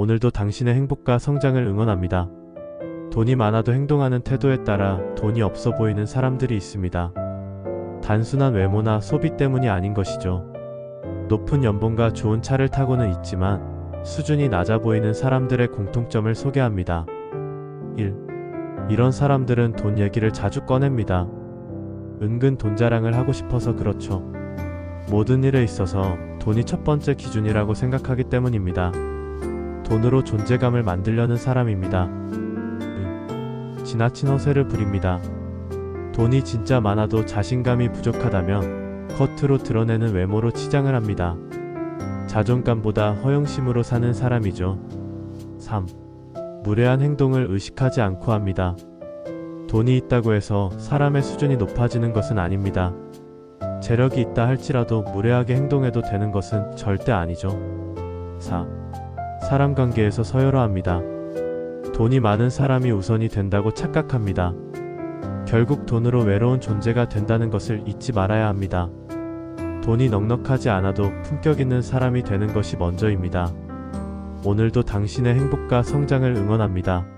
오늘도 당신의 행복과 성장을 응원합니다. 돈이 많아도 행동하는 태도에 따라 돈이 없어 보이는 사람들이 있습니다. 단순한 외모나 소비 때문이 아닌 것이죠. 높은 연봉과 좋은 차를 타고는 있지만 수준이 낮아 보이는 사람들의 공통점을 소개합니다. 1. 이런 사람들은 돈 얘기를 자주 꺼냅니다. 은근 돈 자랑을 하고 싶어서 그렇죠. 모든 일에 있어서 돈이 첫 번째 기준이라고 생각하기 때문입니다. 돈으로 존재감을 만들려는 사람입니다. 이, 지나친 허세를 부립니다. 돈이 진짜 많아도 자신감이 부족하다면 겉으로 드러내는 외모로 치장을 합니다. 자존감보다 허영심으로 사는 사람이죠. 3. 무례한 행동을 의식하지 않고 합니다. 돈이 있다고 해서 사람의 수준이 높아지는 것은 아닙니다. 재력이 있다 할지라도 무례하게 행동해도 되는 것은 절대 아니죠. 4. 사람 관계에서 서열화합니다. 돈이 많은 사람이 우선이 된다고 착각합니다. 결국 돈으로 외로운 존재가 된다는 것을 잊지 말아야 합니다. 돈이 넉넉하지 않아도 품격 있는 사람이 되는 것이 먼저입니다. 오늘도 당신의 행복과 성장을 응원합니다.